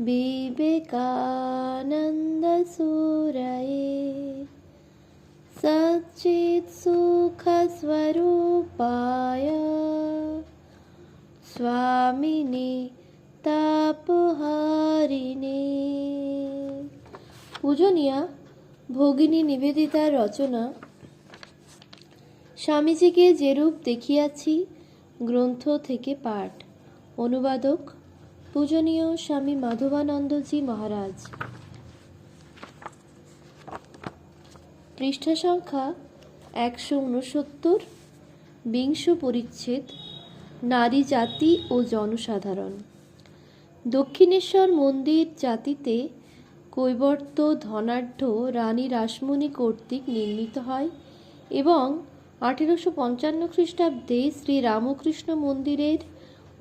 विवेकानन्दसूरये सच्चित्सुखस्वरूपाय স্বামিনী তাপহারিণী পূজনীয়া ভগিনী নিবেদিতার রচনা স্বামীজিকে যেরূপ দেখিয়াছি গ্রন্থ থেকে পাঠ অনুবাদক পূজনীয় স্বামী মাধবানন্দজি মহারাজ। পৃষ্ঠা সংখ্যা একশো উনসত্তর বিংশ পরিচ্ছেদ, নারী জাতি ও জনসাধারণ। দক্ষিণেশ্বর মন্দির জাতিতে কৈবর্ত ধনাঢ্য রানী রাসমণি কর্তৃক নির্মিত হয় এবং আঠেরোশো পঞ্চান্ন খ্রিস্টাব্দে শ্রী রামকৃষ্ণ মন্দিরের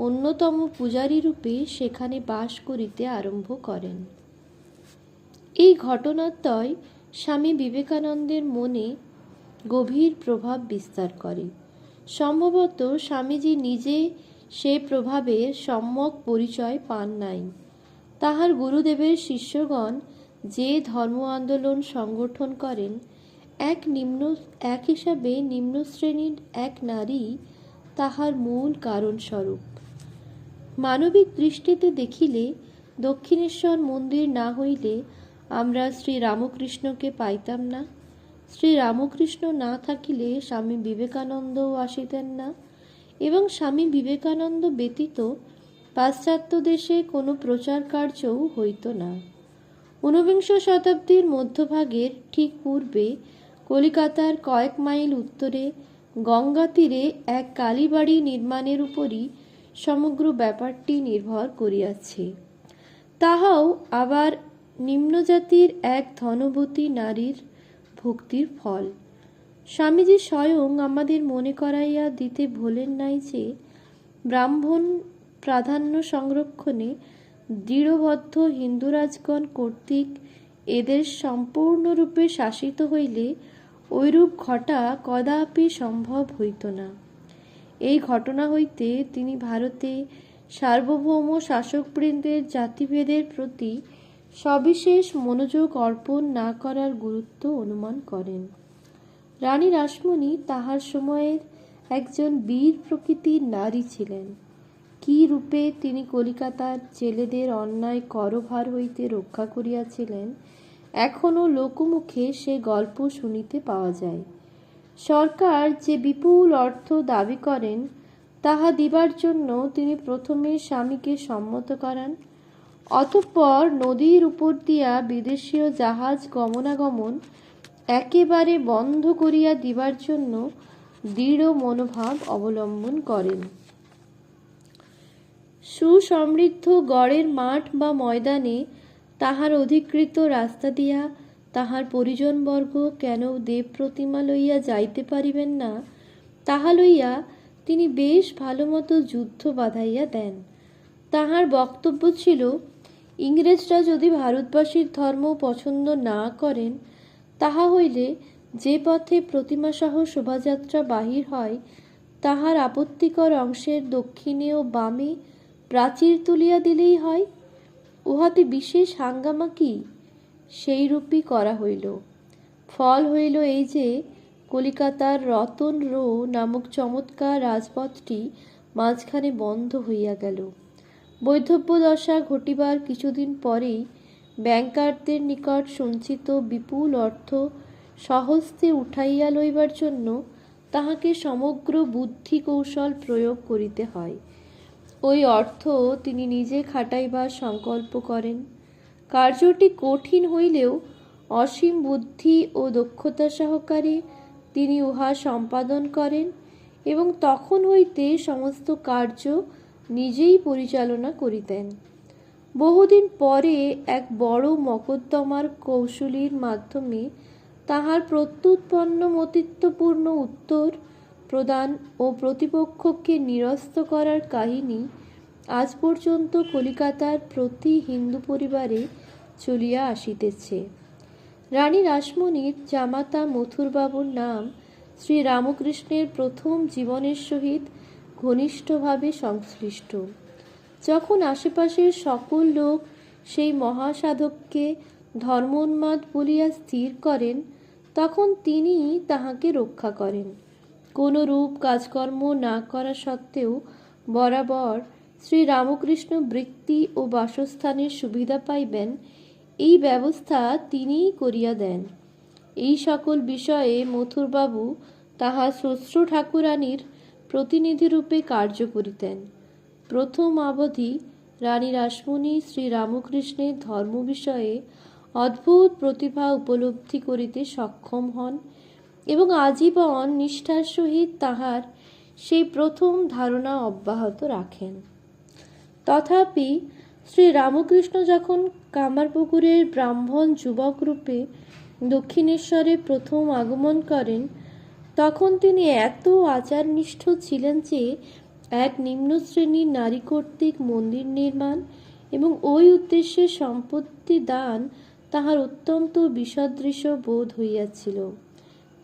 অন্যতম পূজারী রূপে সেখানে বাস করিতে আরম্ভ করেন। এই ঘটনাদ্বয় স্বামী বিবেকানন্দের মনে গভীর প্রভাব বিস্তার করে। সম্ভবত স্বামীজি নিজে সে প্রভাবের সম্যক পরিচয় পান নাই। তাহার গুরুদেবের শিষ্যগণ যে ধর্ম আন্দোলন সংগঠন করেন, এক নিম্ন, এক হিসাবে নিম্ন শ্রেণির এক নারী তাহার মূল কারণস্বরূপ। মানবিক দৃষ্টিতে দেখিলে দক্ষিণেশ্বর মন্দির না হইলে আমরা শ্রী রামকৃষ্ণকে পাইতাম না। শ্রী রামকৃষ্ণ না থাকিলে স্বামী বিবেকানন্দও আসিতেন না এবং স্বামী বিবেকানন্দ ব্যতীত পাশ্চাত্য দেশে কোনো প্রচার কার্যও হইত না। ঊনবিংশ শতাব্দীর মধ্যভাগের ঠিক পূর্বে কলিকাতার কয়েক মাইল উত্তরে গঙ্গা তীরে এক কালীবাড়ি নির্মাণের উপরই সমগ্র ব্যাপারটি নির্ভর করিয়াছে। তাহাও আবার নিম্নজাতির এক ধনবতী নারীর ভক্তির ফল। স্বামীজি স্বয়ং আমাদের মনে করাইয়া দিতে ভোলেন নাই যে, ব্রাহ্মণ প্রাধান্য সংরক্ষণে দৃঢ়বদ্ধ হিন্দুরাজগণ কর্তৃক এদের সম্পূর্ণরূপে শাসিত হইলে ঐরূপ ঘটা কদাপি সম্ভব হইত না। এই ঘটনা হইতে তিনি ভারতে সার্বভৌম শাসকবৃন্দের জাতিভেদের প্রতি সবিশেষ মনোযোগ অর্পণ না করার গুরুত্ব অনুমান করেন। রানী রাসমণি তাহার সময়ের একজন বীর প্রকৃতির নারী ছিলেন। কি রূপে তিনি কলিকাতার ছেলেদের অন্যায় করভার হইতে রক্ষা করিয়াছিলেন এখনও লোকমুখে সে গল্প শুনিতে পাওয়া যায়। সরকার যে বিপুল অর্থ দাবি করেন, তাহা দিবার জন্য তিনি প্রথমে স্বামীকে সম্মত করান। অতঃপর নদীর উপর দিয়া বিদেশীয় জাহাজ গমনাগমন একেবারে বন্ধ করিয়া দিবার জন্য দৃঢ় মনোভাব অবলম্বন করেন। সুসমৃদ্ধ গড়ের মাঠ বা ময়দানে তাহার অধিকৃত রাস্তা দিয়া তাহার পরিজনবর্গ কেন দেব প্রতিমা লইয়া যাইতে পারিবেন না, তাহা লইয়া তিনি বেশ ভালোমতো যুদ্ধ বাঁধাইয়া দেন। তাহার বক্তব্য ছিল, ইংরেজরা যদি ভারতবাসীর ধর্ম পছন্দ না করেন, তাহা হইলে যে পথে প্রতিমাসহ শোভাযাত্রা বাহির হয়, তাহার আপত্তিকর অংশের দক্ষিণে ও বামে প্রাচীর তুলিয়া দিলেই হয়, উহাতে বিশেষ হাঙ্গামা কি? সেইরূপই করা হইল। ফল হইল এই যে, কলিকাতার রতন রো নামক চমৎকার রাজপথটি মাঝখানে বন্ধ হইয়া গেল। বৈধব্য দশা ঘটিবার কিছুদিন পরেই ব্যাংকারদের নিকট সঞ্চিত বিপুল অর্থ সহস্তে উঠাইয়া লইবার জন্য তাহাকে সমগ্র বুদ্ধি কৌশল প্রয়োগ করিতে হয়। ওই অর্থ তিনি নিজে খাটাইবার সংকল্প করেন। কার্যটি কঠিন হইলেও অসীম বুদ্ধি ও দক্ষতা সহকারে তিনি উহা সম্পাদন করেন এবং তখন হইতে সমস্ত কার্য নিজেই পরিচালনা করিতেন। বহুদিন পরে এক বড় মকদ্দমার কৌশলীর মাধ্যমে তাহার প্রত্যুৎপন্ন মতিত্বপূর্ণ উত্তর প্রদান ও প্রতিপক্ষকে নিরস্ত করার কাহিনী আজ পর্যন্ত কলিকাতার প্রতি হিন্দু পরিবারে চলিয়া আসিতেছে। রানী রাসমণির জামাতা মথুরবাবুর নাম শ্রী রামকৃষ্ণের প্রথম জীবনের সহিত ঘনিষ্ঠভাবে সংশ্লিষ্ট। যখন আশেপাশের সকল লোক সেই মহাসাধককে ধর্মোন্মাদ বলিয়া স্থির করেন, তখন তিনি তাহাকে রক্ষা করেন। কোনো রূপ কাজকর্ম না করা সত্ত্বেও বরাবর শ্রী রামকৃষ্ণ বৃত্তি ও বাসস্থানের সুবিধা পাইবেন এই ব্যবস্থা তিনিই করিয়া দেন। এই সকল বিষয়ে মথুরবাবু তাহা শ্বশ্রু ঠাকুরানীর প্রতিনিধিরূপে কার্য করিতেন। প্রথম অবধি রানী রাসমণি শ্রী রামকৃষ্ণের ধর্ম বিষয়ে অদ্ভুত প্রতিভা উপলব্ধি করিতে সক্ষম হন এবং আজীবন নিষ্ঠার সহিত তাহার সেই প্রথম ধারণা অব্যাহত রাখেন। তথাপি শ্রী রামকৃষ্ণ যখন কামারপুকুরের ব্রাহ্মণ যুবক রূপে দক্ষিণেশ্বরে প্রথম আগমন করেন, তখন তিনি এত আচারনিষ্ঠ ছিলেন যে এক নিম্ন শ্রেণির নারী কর্তৃক মন্দির নির্মাণ এবং ওই উদ্দেশ্যে সম্পত্তি দান তাহার অত্যন্ত বিসদৃশ বোধ হইয়াছিল।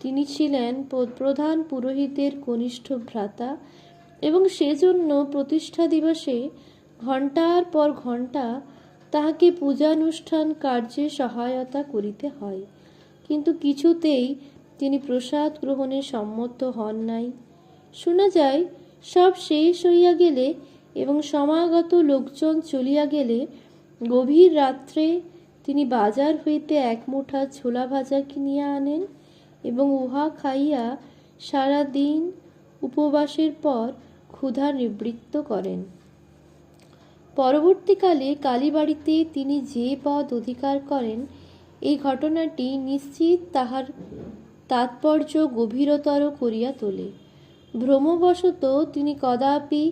তিনি ছিলেন প্রধান পুরোহিতের কনিষ্ঠ ভ্রাতা এবং সেজন্য প্রতিষ্ঠা দিবসে ঘণ্টার পর ঘণ্টা তাহাকে পূজানুষ্ঠান কার্যে সহায়তা করিতে হয়। কিন্তু কিছুতেই তিনি প্রসাদ গ্রহণে সম্মত হন নাই। শোনা যায়, সব শেষ হইয়া গেলে এবং সমাগত লোকজন চলিয়া গেলে গভীর রাত্রে তিনি বাজার হইতে এক মুঠা ছোলা ভাজা কিনিয়া আনেন এবং উহা খাইয়া সারা দিন উপবাসের পর ক্ষুধা নিবৃত্ত করেন। পরবর্তীকালে কালীবাড়িতে তিনি যে পদ অধিকার করেন, এই ঘটনাটি নিশ্চিত তাহার তাৎপর্য গভীরতর করিয়া তোলে। ভ্রমবশত তিনি কদাপি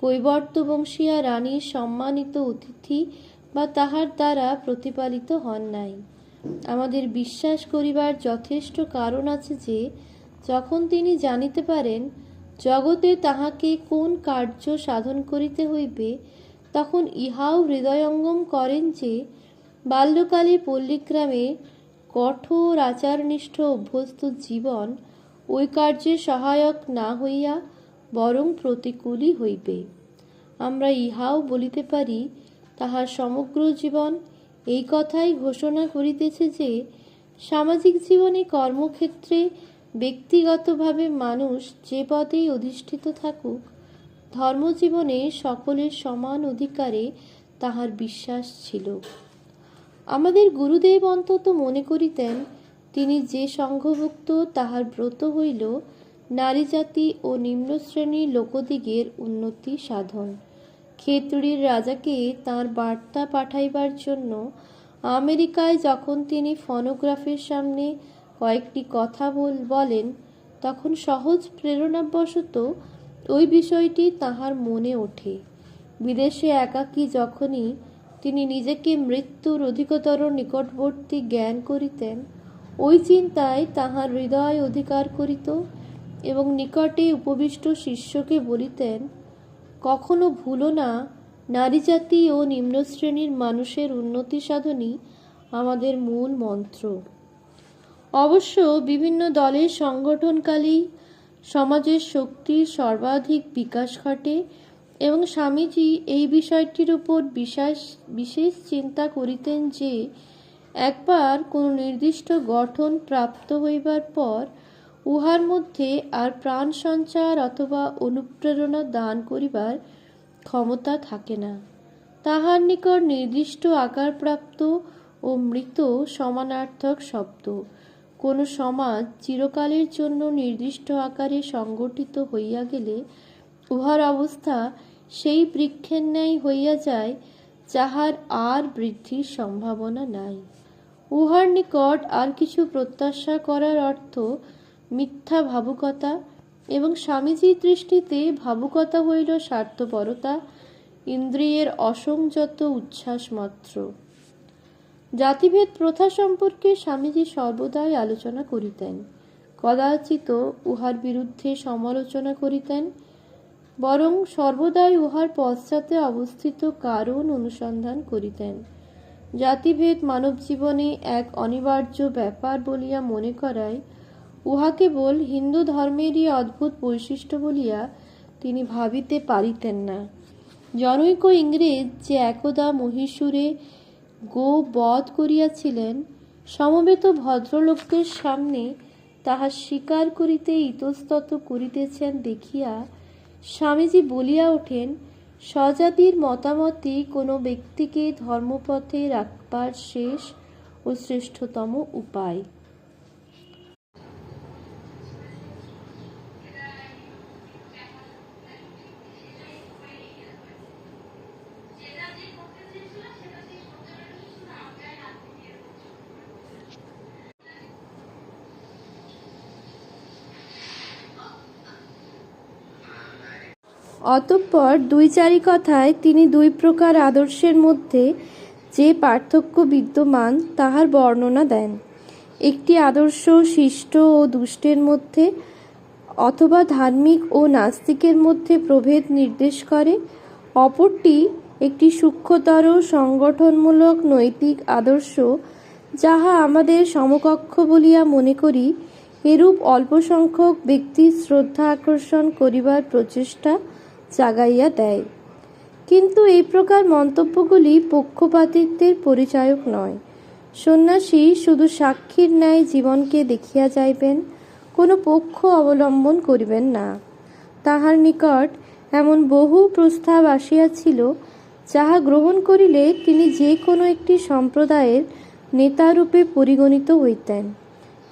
কৈবর্তবংশীয়া রানীর সম্মানিত অতিথি বা তাহার দ্বারা প্রতিপালিত হন নাই। আমাদের বিশ্বাস করিবার যথেষ্ট কারণ আছে যে, যখন তিনি জানিতে পারেন, জগতে তাহাকে কোন কার্য সাধন করিতে হইবে তখন ইহাও হৃদয়ঙ্গম করেন যে, বাল্যকালে পল্লীগ্রামে কঠোর আচারনিষ্ঠ অভ্যস্ত জীবন ওই কার্যে সহায়ক না হইয়া বরং প্রতিকূলই হইবে। আমরা ইহাও বলিতে পারি, তাহার সমগ্র জীবন এই কথাই ঘোষণা করিতেছে যে, সামাজিক জীবনে কর্মক্ষেত্রে ব্যক্তিগতভাবে মানুষ যে পদেই অধিষ্ঠিত থাকুক ধর্মজীবনে সকলের সমান অধিকারে তাহার বিশ্বাস ছিল। আমাদের গুরুদেব অন্তত মনে করিতেন, তিনি যে সংঘভুক্ত তাহার ব্রত হইল, নারী জাতি ও নিম্ন শ্রেণির লোকদিগের উন্নতি সাধন। খেতড়ির রাজাকে তার বার্তা পাঠাইবার জন্য আমেরিকায় যখন তিনি ফনোগ্রাফের সামনে কয়েকটি কথা বল, বলেন, তখন সহজ প্রেরণাবশত ওই বিষয়টি তাহার মনে ওঠে। বিদেশে একাকী যখনই তিনি নিজেকে মৃত্যুর অধিকতর নিকটবর্তী জ্ঞান করিতেন, ওই চিন্তায় তাহার হৃদয় অধিকার করিত এবং নিকটে উপবিষ্ট শিষ্যকে বলিতেন, কখনো ভুলো না, নারী জাতি ও নিম্ন শ্রেণির মানুষের উন্নতি সাধনই আমাদের মূল মন্ত্র। অবশ্য বিভিন্ন দলের সংগঠনকালেই সমাজের শক্তির সর্বাধিক বিকাশ ঘটে এবং স্বামীজি এই বিষয়টির উপর বিশেষ বিশেষ চিন্তা করিতেন যে, একবার কোনো নির্দিষ্ট গঠন প্রাপ্ত হইবার পর উহার মধ্যে আর প্রাণ সঞ্চার অথবা অনুপ্রেরণা দান করিবার ক্ষমতা থাকে না। তাহার নিকট নির্দিষ্ট আকারপ্রাপ্ত ও মৃত সমানার্থক শব্দ। কোনো সমাজ চিরকালের জন্য নির্দিষ্ট আকারে সংগঠিত হইয়া গেলে উহার অবস্থা সেই বৃক্ষের ন্যায় হইয়া যায়, যাহার আর বৃদ্ধির সম্ভাবনা নাই। উহার নিকট আর কিছু প্রত্যাশা করার অর্থ মিথ্যা ভাবুকতা এবং স্বামীজির দৃষ্টিতে ভাবুকতা হইল স্বার্থপরতা, ইন্দ্রিয়ের অসংযত উচ্ছ্বাস মাত্র। জাতিভেদ প্রথা সম্পর্কে স্বামীজি সর্বদাই আলোচনা করিতেন। কদাচিত উহার বিরুদ্ধে সমালোচনা করিতেন, বরং সর্বদাই উহার পশ্চাতে অবস্থিত কারণ অনুসন্ধান করিতেন। জাতিভেদ মানব জীবনে এক অনিবার্য ব্যাপার বলিয়া মনে করায়, উহা কেবল হিন্দু ধর্মেরই অদ্ভুত বৈশিষ্ট্য বলিয়া তিনি ভাবিতে পারিতেন না। জনৈক ইংরেজ যে একদা মহীশূরে গো বধ করিয়াছিলেন, সমবেত ভদ্রলোকদের সামনে তাহা স্বীকার করিতে ইতস্তত করিতেছেন দেখিয়া স্বামীজি বলিয়া ওঠেন, স্বজাতির মতামতে কোনো ব্যক্তিকে ধর্মপথে রাখবার শেষ ও শ্রেষ্ঠতম উপায়। অতঃপর দুই চারি কথায় তিনি দুই প্রকার আদর্শের মধ্যে যে পার্থক্য বিদ্যমান, তাহার বর্ণনা দেন। একটি আদর্শ শিষ্ট ও দুষ্টের মধ্যে অথবা ধার্মিক ও নাস্তিকের মধ্যে প্রভেদ নির্দেশ করে। অপরটি একটি সূক্ষ্মতর, সংগঠনমূলক, নৈতিক আদর্শ, যাহা আমাদের সমকক্ষ বলিয়া মনে করি, এরূপ অল্প সংখ্যক ব্যক্তির শ্রদ্ধা আকর্ষণ করিবার প্রচেষ্টা জাগাইয়া দেয়। কিন্তু এই প্রকার মন্তব্যগুলি পক্ষপাতিত্বের পরিচায়ক নয়। সন্ন্যাসী শুধু সাক্ষীর ন্যায় জীবনকে দেখিয়া যাইবেন, কোনো পক্ষ অবলম্বন করিবেন না। তাহার নিকট এমন বহু প্রস্তাব আসিয়াছিল, যাহা গ্রহণ করিলে তিনি যে কোনো একটি সম্প্রদায়ের নেতারূপে পরিগণিত হইতেন।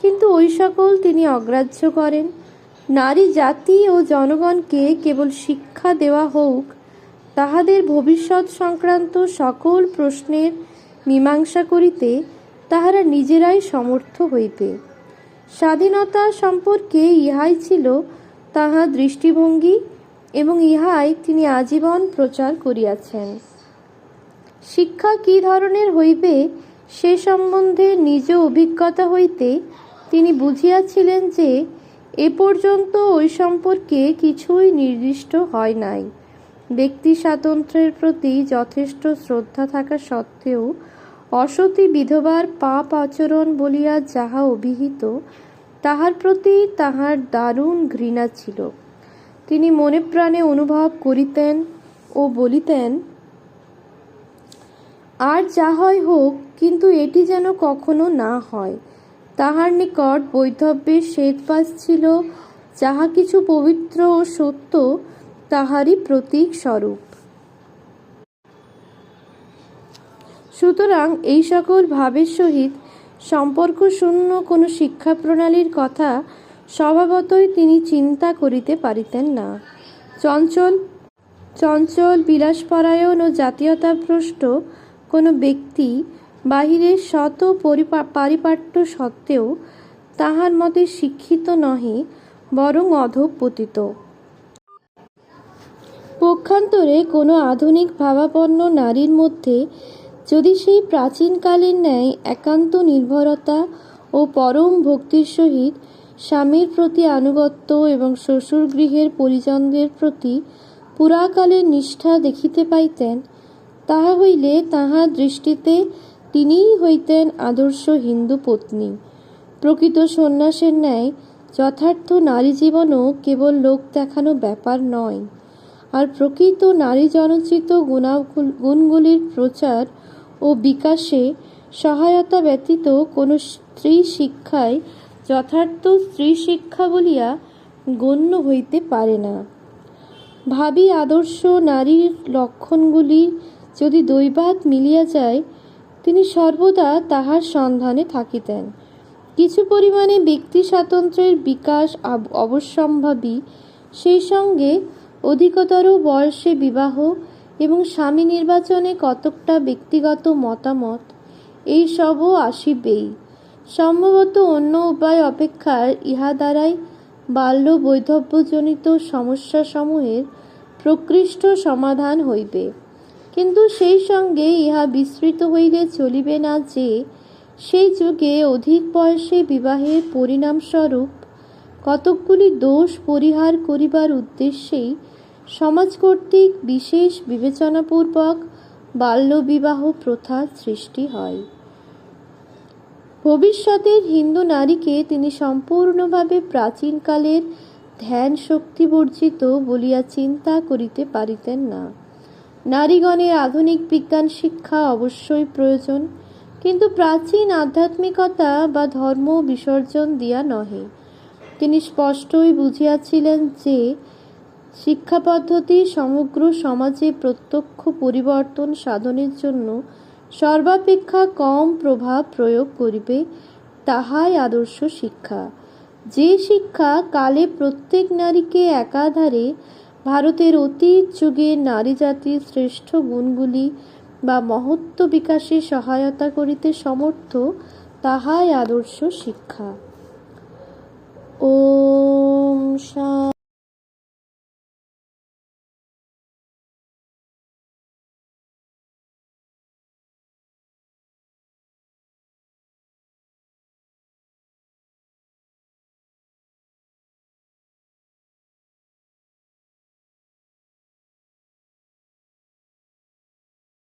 কিন্তু ওই সকল তিনি অগ্রাহ্য করেন নারী, জাতি ও জনগণকে কেবল শিক্ষা দেওয়া হোক, তাহাদের ভবিষ্যৎ সংক্রান্ত সকল প্রশ্নের মীমাংসা করিতে তাহারা নিজেরাই সমর্থ হইবে। স্বাধীনতা সম্পর্কে ইহাই ছিল তাহার দৃষ্টিভঙ্গি এবং ইহাই তিনি আজীবন প্রচার করিয়াছেন। শিক্ষা কি ধরনের হইবে সে সম্বন্ধে নিজ অভিজ্ঞতা হইতে তিনি বুঝিয়াছিলেন যে এ পর্যন্ত ওই সম্পর্কে কিছুই নির্দিষ্ট হয় নাই। ব্যক্তি স্বাতন্ত্র্যের প্রতি যথেষ্ট শ্রদ্ধা থাকা সত্ত্বেও অসতী বিধবার পাপ আচরণ বলিয়া যাহা অভিহিত, তাহার প্রতি তাহার দারুণ ঘৃণা ছিল। তিনি মনে প্রাণে অনুভব করিতেন ও বলিতেন, আর যা হয় হোক, কিন্তু এটি যেন কখনো না হয়। তাহার নিকট বৈধব্যের শ্বেতপাশ ছিল, যাহা কিছু পবিত্র ও সত্য, তাহারই প্রতীক স্বরূপ। সুতরাং এই সকল ভাবের সহিত সম্পর্ক শূন্য কোনো শিক্ষা প্রণালীর কথা স্বভাবতই তিনি চিন্তা করিতে পারিতেন না। চঞ্চল চঞ্চল বিলাসপরায়ণ ও জাতীয়তাভ্রষ্ট কোনো ব্যক্তি বাহিরের শত পরিপা পারিপাট্য সত্ত্বেও তাহার মতে শিক্ষিত নহে, বরং অধঃপতিত। পক্ষান্তরে কোনো আধুনিক ভাবাপন্ন নারীর মধ্যে যদি সেই প্রাচীনকালের ন্যায় একান্ত নির্ভরতা ও পরম ভক্তির সহিত স্বামীর প্রতি আনুগত্য এবং শ্বশুরগৃহের পরিজনদের প্রতি পুরাকালের নিষ্ঠা দেখিতে পাইতেন, তাহা হইলে তাহার দৃষ্টিতে তিনিই হইতেন আদর্শ হিন্দু পত্নী। প্রকৃত সন্ন্যাসের ন্যায় যথার্থ নারী জীবনও কেবল লোক দেখানো ব্যাপার নয়, আর প্রকৃত নারী জনচিত গুণাগুল গুণগুলির প্রচার ও বিকাশে সহায়তা ব্যতীত কোনো স্ত্রী শিক্ষায় যথার্থ স্ত্রী শিক্ষা বলিয়া গণ্য হইতে পারে না। ভাবি আদর্শ নারীর লক্ষণগুলি যদি দৈবাত মিলিয়া যায় তিনি সর্বদা তাহার সন্ধানে থাকিতেন। কিছু পরিমাণে ব্যক্তি স্বাতন্ত্র্যের বিকাশ অবশ্যম্ভাবী, সেই সঙ্গে অধিকতর বয়সে বিবাহ এবং স্বামী নির্বাচনে কতকটা ব্যক্তিগত মতামত, এই সবও আসিবেই। সম্ভবত অন্য উপায় অপেক্ষা ইহা দ্বারাই বাল্য বৈধব্যজনিত সমস্যাসমূহের প্রকৃষ্ট সমাধান হইবে। কিন্তু সেই সঙ্গে ইহা বিস্তৃত হইলে চলিবে না যে, সেই যুগে অধিক বয়সে বিবাহের পরিণামস্বরূপ কতকগুলি দোষ পরিহার করিবার উদ্দেশ্যেই সমাজ কর্তৃক বিশেষ বিবেচনাপূর্বক বাল্যবিবাহ প্রথা সৃষ্টি হয়। ভবিষ্যতের হিন্দু নারীকে তিনি সম্পূর্ণভাবে প্রাচীনকালের ধ্যান শক্তি বর্জিত বলিয়া চিন্তা করিতে পারিতেন না। নারীগণের আধুনিক বিজ্ঞান শিক্ষা অবশ্যই প্রয়োজন, কিন্তু প্রাচীন আধ্যাত্মিকতা বা ধর্ম বিসর্জন দিয়া নহে। তিনি স্পষ্টই বুঝিয়াছিলেন যে, শিক্ষা পদ্ধতি সমগ্র সমাজে প্রত্যক্ষ পরিবর্তন সাধনের জন্য সর্বাপেক্ষা কম প্রভাব প্রয়োগ করিবে, তাহাই আদর্শ শিক্ষা। যে শিক্ষা কালে প্রত্যেক নারীকে একাধারে ভারতের অতীত যুগে নারী জাতির শ্রেষ্ঠ গুণগুলি বা মহত্ব বিকাশে সহায়তা করিতে সমর্থ, তাহাই আদর্শ শিক্ষা। ও